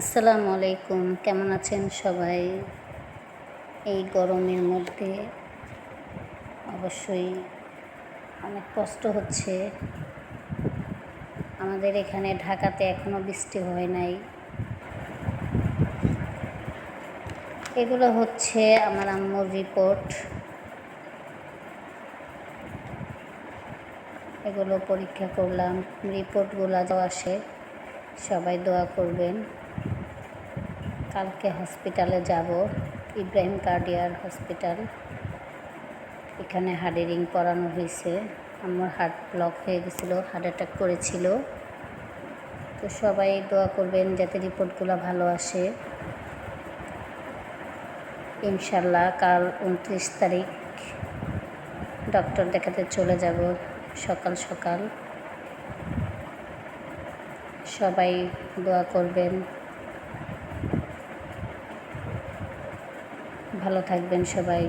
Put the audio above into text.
আসসালামু আলাইকুম। কেমন আছেন সবাই? এই গরমের মধ্যে অবশ্যই অনেক কষ্ট হচ্ছে। আমাদের এখানে ঢাকাতে এখনও বৃষ্টি হয় নাই। এগুলো হচ্ছে আমার আম্মুর রিপোর্ট এগুলো পরীক্ষা করলাম। রিপোর্টগুলো যা আসে সবাই দোয়া করবেন। কালকে হসপিটালে যাব, ইব্রাহিম কার্ডিয়ার হসপিটাল। এখানে হার্টে রিং পরানো হয়েছে। আমার হার্ট ব্লক হয়ে গেছিল, হার্ট অ্যাটাক করেছিল। তো সবাই দোয়া করবেন যাতে রিপোর্টগুলো ভালো আসে। ইনশাল্লাহ কাল উনত্রিশ তারিখ ডক্টর দেখাতে চলে যাব, সকাল সকাল। সবাই দোয়া করবেন। ভালো থাকবেন সবাই।